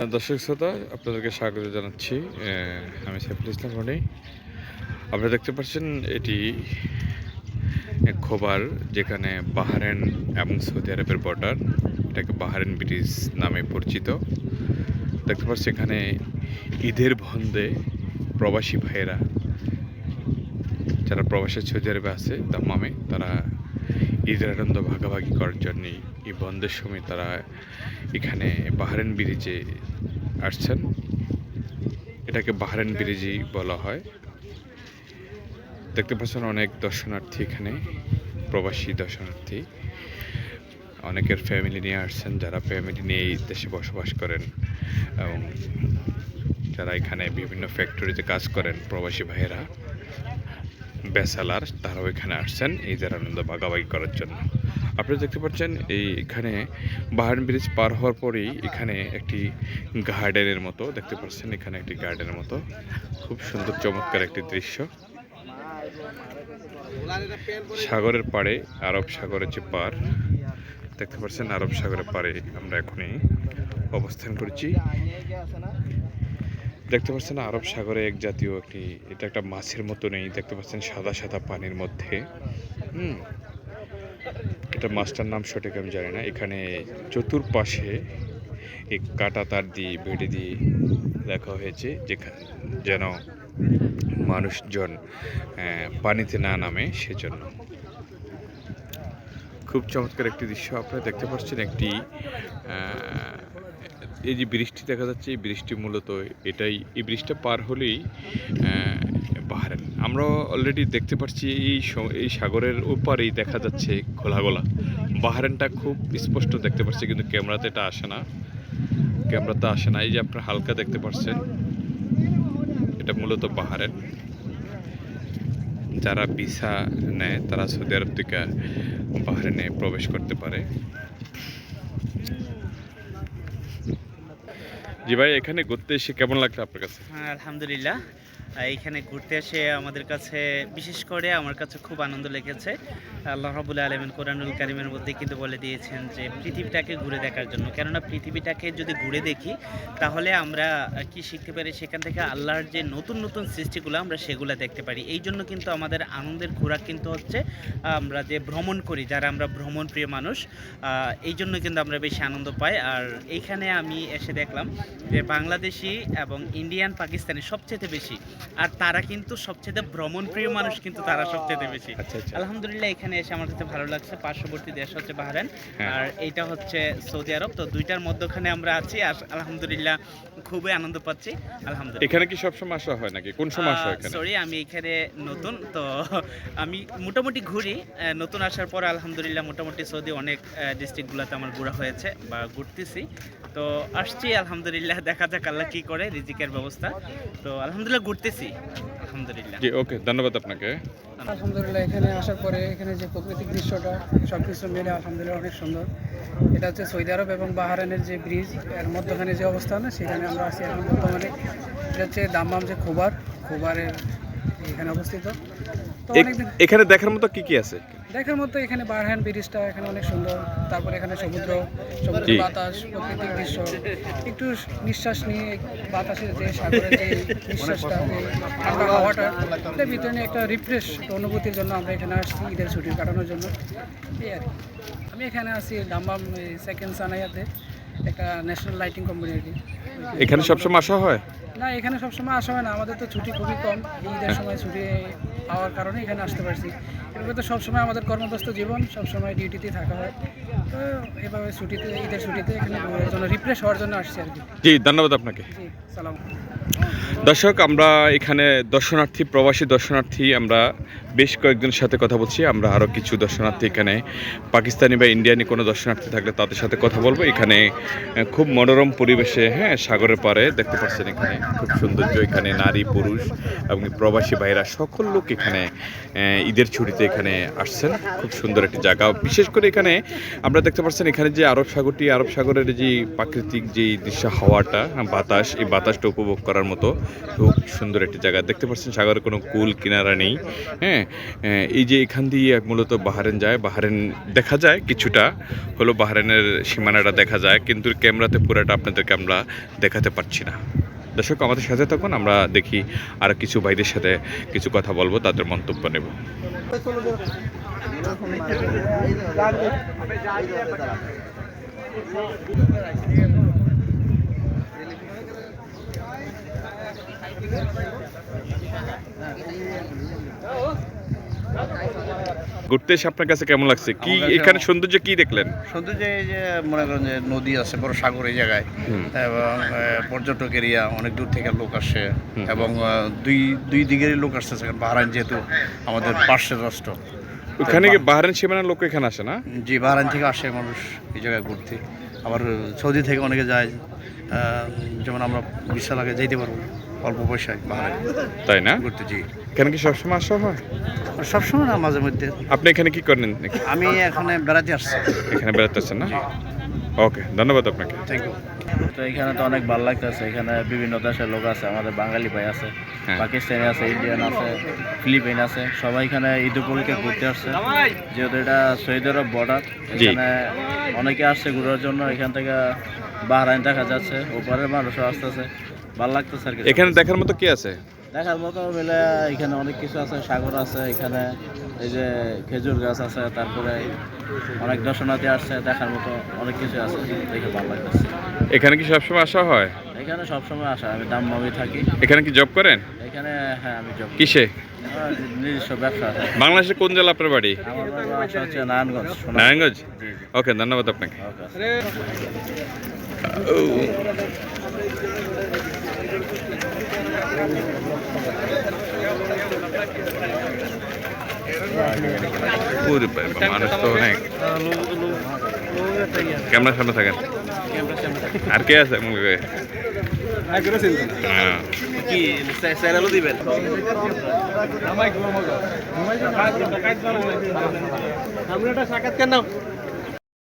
দর্শক শ্রোতা, আপনাদেরকে স্বাগত জানাচ্ছি। আমি সাইফুল ইসলাম রনি। আপনারা দেখতে পাচ্ছেন, এটি খোবার যেখানে বাহারেন এবং সৌদি আরবের বর্ডার এটাকে বাহারেন ব্রিজ নামে পরিচিত। দেখতে পাচ্ছি এখানে ঈদের বন্ধে প্রবাসী ভাইয়েরা, যারা প্রবাসী সৌদি আরবে আছে দাম্মামে তারা ঈদের আনন্দ ভাগাভাগি করার জন্য এই বন্ধের সময় তারা এখানে বাহারেন ব্রিজে আসছেন। এটাকে বাহারেন ব্রিজই বলা হয়। দেখতে পাচ্ছেন অনেক দর্শনার্থী এখানে, প্রবাসী দর্শনার্থী। অনেকের ফ্যামিলি নিয়ে আসছেন যারা ফ্যামিলি নিয়ে এই দেশে বসবাস করেন এবং যারা এখানে বিভিন্ন ফ্যাক্টরিতে কাজ করেন প্রবাসী ভাইয়েরা। বেসালার তারাও এখানে আসছেন এই ঈদের আনন্দ ভাগাভাগি করার জন্য। আপনারা দেখতে পাচ্ছেন এই এখানে বাহারান ব্রিজ পার হওয়ার পরেই এখানে একটি গার্ডেনের মতো দেখতে পাচ্ছেন, এখানে একটি গার্ডেনের মতো। খুব সুন্দর, চমৎকার একটি দৃশ্য। সাগরের পাড়ে, আরব সাগরের যে পার, দেখতে পাচ্ছেন আরব সাগরের পাড়ে আমরা এখনই অবস্থান করছি। দেখতে পাচ্ছেন আরব সাগরে এক জাতীয় একটি, এটা একটা মাছের মতো নেই, দেখতে পাচ্ছেন সাদা সাদা পানির মধ্যে। হুম, এটা মাছটার নাম সঠিক আমি জানি না। এখানে চতুর্পাশে এই কাটা তার দিয়ে, বেড়ে দিয়ে রাখা হয়েছে যেখানে যেন মানুষজন পানিতে না নামে সেজন্য। খুব চমৎকার একটি দৃশ্য আপনারা দেখতে পাচ্ছেন, একটি এই যে বৃষ্টি দেখা যাচ্ছে, এই বৃষ্টি মূলত এটাই। এই বৃষ্টিটা পার হলেই বাহারেন আমরা অলরেডি দেখতে পাচ্ছি এই এই সাগরের ওপারেই দেখা যাচ্ছে খোলা গোলা বাহারেনটা খুব স্পষ্ট দেখতে পাচ্ছি কিন্তু ক্যামেরাতে এটা আসে না। ক্যামেরাতে আসে না, এই যে আপনারা হালকা দেখতে পাচ্ছেন এটা মূলত বাহারেন যারা ভিসা নেয়, তারা সৌদি আরব থেকে বাহারেনে প্রবেশ করতে পারে। জি ভাই এখানে ঘুরতে এসে কেমন লাগল আপনার কাছে? হ্যাঁ আলহামদুলিল্লাহ। এইখানে ঘুরতে এসে আমাদের কাছে, বিশেষ করে আমার কাছে খুব আনন্দ লেগেছে। আল্লাহ রাবুল আলমিন কোরআনুল কারিমের মধ্যে কিন্তু বলে দিয়েছেন যে, পৃথিবীটাকে ঘুরে দেখার জন্য। কেননা পৃথিবীটাকে যদি ঘুরে দেখি, তাহলে আমরা কি শিখতে পারি? সেখান থেকে আল্লাহর যে নতুন নতুন সৃষ্টিগুলো, আমরা সেগুলো দেখতে পারি। এই জন্য কিন্তু আমাদের আনন্দের ঘোরাক কিন্তু হচ্ছে, আমরা যে ভ্রমণ করি, যারা আমরা ভ্রমণ প্রিয় মানুষ এই জন্য কিন্তু আমরা বেশি আনন্দ পাই। আর এইখানে আমি এসে দেখলাম যে, বাংলাদেশি এবং ইন্ডিয়ান, পাকিস্তানি সবচেয়ে বেশি আর তারা কিন্তু সবচেয়ে ভ্রমণ প্রিয় মানুষ কিন্তু তারা সবচেয়ে বেশি। আচ্ছা আচ্ছা। আলহামদুলিল্লাহ এখানে এসে আমার কাছে ভালো লাগছে। পার্শ্ববর্তী দেশ হচ্ছে বাহরাইন। হ্যাঁ। আর এইটা হচ্ছে সৌদি আরব। তো দুইটার মধ্যখানে আমরা আছি আর আলহামদুলিল্লাহ খুবই আনন্দ পাচ্ছি। আলহামদুলিল্লাহ। এখানে কি সবসময় আসা হয় নাকি? কোন সময় আসা হয় এখানে? সরি আমি এখানে নতুন। তো আমি মোটামুটি ঘুরি। নতুন আসার পর আলহামদুলিল্লাহ মোটামুটি সৌদি অনেক ডিস্ট্রিক্টগুলোতে আমার ঘোরা হয়েছে বা ঘুরতেছি। তো আসছি আলহামদুলিল্লাহ। দেখা যাক আল্লাহ কি করে রিজিকের ব্যবস্থা। তো আলহামদুলিল্লাহ ঘুরতেছি আলহামদুলিল্লাহ। জি ওকে ধন্যবাদ আপনাকে। আলহামদুলিল্লাহ এখানে আসার পরে এখানে যে প্রাকৃতিক দৃশ্যটা সব কিছু মিলে আলহামদুলিল্লাহ অনেক সুন্দর। এটা হচ্ছে সৌদি আরব এবং বাহারানের যে ব্রিজের মধ্যখানে যে অবস্থান সেখানে আমরা আছি এখন বর্তমানে। এটা হচ্ছে দাম্মাম যে খোবার খোবারের এখানে অবস্থিত। এখানে দেখার মতো কি কি আছে? দেখার মতো এখানে বারহান ব্রিজটা এখানে অনেক সুন্দর। তারপরে এখানে সমুদ্র সমুদ্র বাতাস প্রাকৃতিক দৃশ্য। একটু নিঃশ্বাস নিয়ে বাতাসের যে সাগরের যে নিঃশ্বাসটা ঠান্ডা হাওয়াটা ভিতরে নিয়ে একটা রিফ্রেশ অনুভূতির জন্য আমরা এখানে আসছি ঈদের ছুটি কাটানোর জন্য। এই আর আমি এখানে আছি দাম্বাম সেকেন্ড সানাইয়াতে একটা ন্যাশনাল লাইটিং কোম্পানি আর কি। এখানে সবসময় আসা হয়? না এখানে সবসময় আসা হয় না। আমাদের তো ছুটি খুবই কম। ঈদের সময় ছুটি পাওয়ার কারণে এখানে আসতে পারছি। এভাবে তো সবসময় আমাদের কর্মব্যস্ত জীবন সবসময় ডিউটিতে থাকা হয়। তো এভাবে ছুটিতে ঈদের ছুটিতে এখানে জন্য রিফ্রেশ হওয়ার জন্য আসছি আর কি। জি ধন্যবাদ আপনাকে। জি সালাম। দর্শক, আমরা এখানে দর্শনার্থী, প্রবাসী দর্শনার্থী, আমরা বেশ কয়েকজনের সাথে কথা বলছি। আমরা আরও কিছু দর্শনার্থী এখানে, পাকিস্তানি বা ইন্ডিয়ানি কোনো দর্শনার্থী থাকলে তাদের সাথে কথা বলব। এখানে খুব মনোরম পরিবেশে হ্যাঁ সাগরের পাড়ে দেখতে পাচ্ছেন এখানে, খুব সৌন্দর্য। এখানে নারী, পুরুষ এবং প্রবাসী ভাইরা সকল লোক এখানে ঈদের ছুটিতে এখানে আসছেন। খুব সুন্দর একটি জায়গা। বিশেষ করে এখানে আমরা দেখতে পাচ্ছেন এখানে যে আরব সাগরটি, আরব সাগরের যে প্রাকৃতিক যে দৃশ্য, হাওয়াটা, বাতাস, এই বাতাসটা উপভোগ করার মতো খুব সুন্দর একটি জায়গা। দেখতে পাচ্ছেন সাগরের কোনো কুল, কিনারা নেই। হ্যাঁ এই যে এখান দিয়ে মূলত বাহারেন যায় বাহারেন দেখা যায় কিছুটা, হলো বাহারেনের সীমানাটা দেখা যায়, কিন্তু ক্যামেরাতে পুরোটা আপনাদেরকে আমরা দেখাতে পারছি না। দর্শক, আমাদের সাথে থাকুন, আমরা দেখি আর কিছু ভাইদের সাথে কিছু কথা বলব, তাদের মন্তব্য নেব। ঘুরতে এসে আপনার কাছে কেমন লাগছে? কি এখানে সৌন্দর্য কি দেখলেন? সৌন্দর্য এই যে মনে করেন যে নদী আছে বড় সাগর এই জায়গায়। এবং পর্যটক এরিয়া অনেক দূর থেকে লোক আসে। এবং দুই দুই দিকেরই লোক আসছে সেখানে। বাহরাইন যেহেতু আমাদের পার্শ্বের রাষ্ট্র। ওখানে কি বাহারেন সীমানার লোক এখানে আসে না? যে বাহরাইন থেকে আসে মানুষ এই জায়গায় ঘুরতে। আবার সৌদি থেকে অনেকে যায়। যেমন আমরা বিশাল আগে যেতে পারব। অল্প পয়সায় বাহরাইন তাই না? ঘুরতে জি। এখানে কি সবসময় আসা হয়? সবসময় না মাঝে মধ্যে। আপনি এখানে কি করেন আমি এখানে বেড়াতে আসছি। এখানে বেড়াতেছেন না? ওকে ধন্যবাদ আপনাকে। থ্যাংক ইউ তো এখানে তো অনেক ভালো লাগতেছে। এখানে বিভিন্ন দেশের লোক আছে আমাদের বাঙালি ভাই আছে হ্যাঁ। পাকিস্তানি আছে ইন্ডিয়ান আছে ফিলিপিন আছে। সবাই এখানে ঈদ উপলক্ষে ঘুরতে আসছে। যেহেতু এটা সৌদি আরব বর্ডার। এখানে অনেকে আসছে ঘোরার জন্য। এখান থেকে বাহরাইন দেখা যাচ্ছে। ওপারের মানুষও আসতেছে। ভালো লাগতেছে আর কি এখানে দেখার মতো কি আছে? দেখার মতো মিলে এখানে অনেক কিছু আছে সাগর আছে এখানে এই যে খেজুর গাছ আছে তারপরে অনেক দর্শনার্থী আসছে দেখার মতো অনেক কিছু আছে দেখে ভালো লাগতেছে। এখানে কি সবসময় আসা হয়? এখানে সবসময় আসা আমি দামমামি থাকি। এখানে কি জব করেন? এখানে হ্যাঁ আমি জব কিসে? নিজস্ব ব্যবসা বাংলাদেশের কোন জেলা আপনার বাড়ি? আমার বাসা হচ্ছে নারায়ণগঞ্জ নারায়ণগঞ্জ? ওকে ধন্যবাদ আপনাকে। বাবা, মানুষ তো অনেক। ক্যামেরার সামনে থাকেন? আর কে আছে মুখে হ্যাঁ। কি স্যারেলও দিবেন? আমরা একটা সাক্ষাৎকার নাও।